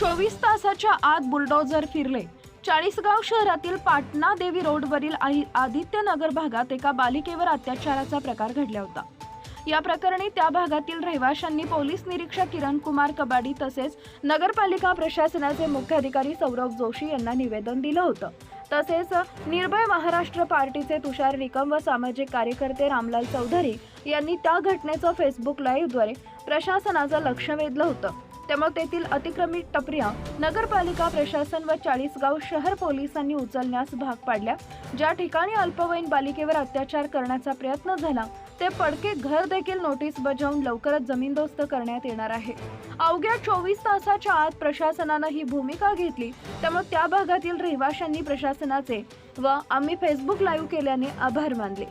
चोवीस तासाच्या आत बुलडोजर फिरले. चाळीसगाव शहरातील पाटणा देवी रोडवरील आदित्य आदित्यनगर भागात एका बालिकेवर अत्याचाराचा प्रकार घडला होता. या प्रकरणी त्या भागातील रहिवाशांनी पोलीस निरीक्षक किरण कुमार कबाडी तसेच नगरपालिका प्रशासनाचे मुख्य अधिकारी सौरभ जोशी यांना निवेदन दिलं होतं. तसेच निर्भय महाराष्ट्र पार्टीचे तुषार निकम व सामाजिक कार्यकर्ते रामलाल चौधरी यांनी त्या घटनेचं फेसबुक लाईव्हद्वारे प्रशासनाचं लक्ष वेधलं होतं. त्यामुळे तेथील अतिक्रमित टपऱ्या नगरपालिका प्रशासन व चाळीसगाव शहर पोलिसांनी उचलण्यास भाग पाडल्या. ज्या ठिकाणी अल्पवयीन बालिकेवर अत्याचार करण्याचा प्रयत्न झाला ते पडके घर देखील नोटीस बजावून लवकरच जमीनदोस्त करण्यात येणार आहे. अवघ्या चोवीस तासाच्या आत प्रशासनानं ही भूमिका घेतली त्यामुळे त्या भागातील रहिवाशांनी प्रशासनाचे व आम्ही फेसबुक लाईव्ह केल्याने आभार मानले.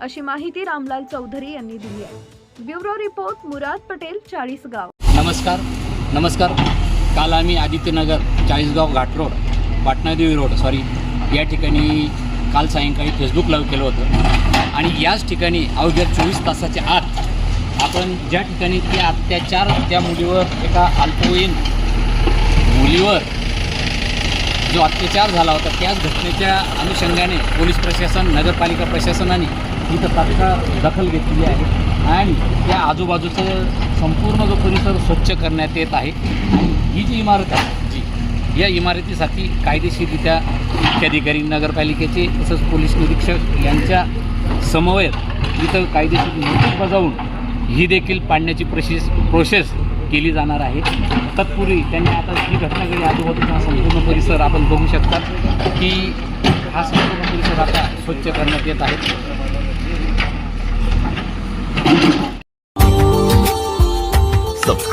अशी माहिती रामलाल चौधरी यांनी दिली आहे. Bureau report Murad Patel Chalisgaon. नमस्कार. नमस्कार. काल आम्ही Adityanagar Chalisgaon Ghat road Patanadevi road sorry या ठिकाणी काल सायंकाळी फेसबुक लाईव्ह केलं होतं. आणि याच ठिकाणी अवघ्या चोवीस तासाच्या आत आपण ज्या ठिकाणी ते अत्याचार त्या मुलीवर एका अल्पवयीन मुलीवर जो अत्याचार झाला होता त्याच घटनेच्या अनुषंगाने पोलीस प्रशासन नगरपालिका प्रशासनाने इथं तात्काळ दखल घेतलेली आहे. आणि आजूबाजूचं संपूर्ण जो परिसर स्वच्छ करण्यात येत आहे आणि ही जी इमारत आहे जी या इमारतीसाठी कायदेशीररित्या मुख्याधिकारी नगरपालिकेचे तसंच पोलीस निरीक्षक यांच्या समवेत इथं कायदेशीर नोटीस बजावून ही देखील पाडण्याची प्रोसेस प्रोसेस केली जाणार आहे. तत्पूर्वी त्यांनी आता ही घटना घडली आजूबाजूचा संपूर्ण परिसर आपण बघू शकता की हा संपूर्ण परिसर आता स्वच्छ करण्यात येत आहे.